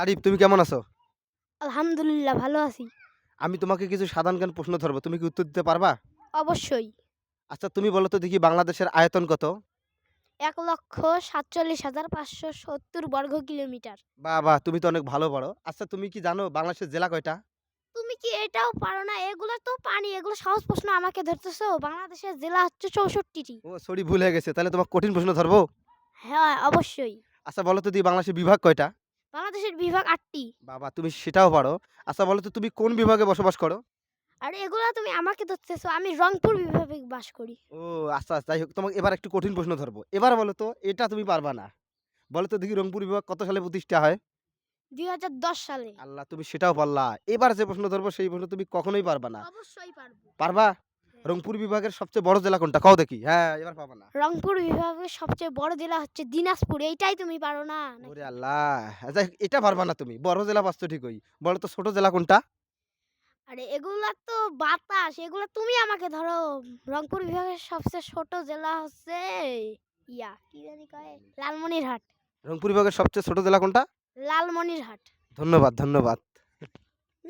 তারিফ তুমি কেমন আছো? আলহামদুলিল্লাহ ভালো আছি। আমি তোমাকে কিছু সাধারণ জ্ঞান প্রশ্ন ধরবো তুমি কি উত্তর দিতে পারবা? অবশ্যই। আচ্ছা তুমি বলো তো দেখি বাংলাদেশের আয়তন কত? এক লক্ষ সাতচল্লিশ হাজার পাঁচশো সত্তর বর্গ কিলোমিটার। বা বা তুমি তো অনেক ভালো পড়ো আচ্ছা তুমি কি জানো বাংলাদেশের জেলা কয়টা? তুমি কি এটাও পারো না? এগুলো তো পানি এগুলো সহজ প্রশ্ন আমাকে ধরতেছো। বাংলাদেশের জেলা হচ্ছে চৌষট্টিটি। ও সরি ভুল হয়ে গেছে। তাহলে তোমাকে কঠিন প্রশ্ন ধরবো? হ্যাঁ অবশ্যই। আচ্ছা বলো তো দেখি বাংলাদেশের বিভাগ কয়টা? বাংলাদেশের বিভাগ আটটি। বাবা তুমি সেটাও পারো। আচ্ছা বলো তো তুমি কোন বিভাগে বসবাস করো? আর এগুলো তুমি আমাকে ধরতেছো আমি রংপুর বিভাগে বাস করি। ও আচ্ছা আচ্ছা, যাই হোক তোমাকে এবার একটু কঠিন প্রশ্ন ধরবো। এবার বলো তো এটা তুমি পারবা না। বলো তো দেখি রংপুর বিভাগ কত সালে প্রতিষ্ঠা হয়? দুই হাজার দশ সালে। আল্লাহ তুমি সেটাও পারলা। এবার যে প্রশ্ন ধরবো সেই প্রশ্ন তুমি কখনোই পারবা না। অবশ্যই পারব। পারবা? রংপুর বিভাগের সবচেয়ে বড় জেলা কোনটা? কও দেখি। হ্যাঁ এবার পাবা না। রংপুর বিভাগের সবচেয়ে বড় জেলা হচ্ছে দিনাজপুর। এইটাই তুমি পারো না ওরে আল্লাহ। হোক, এটা পারবা না তুমি। বড় জেলা পাচ্ছ ঠিকই। বলো তো ছোট জেলা কোনটা? আরে এগুলা তো বাতাস। এগুলা তুমি আমাকে ধরো। রংপুর বিভাগের সবচেয়ে ছোট জেলা হচ্ছে ইয়া কি জানি কয়? লালমনিরহাট। রংপুর বিভাগের সবচেয়ে ছোট জেলা কোনটা? লালমনিরহাট। ধন্যবাদ ধন্যবাদ।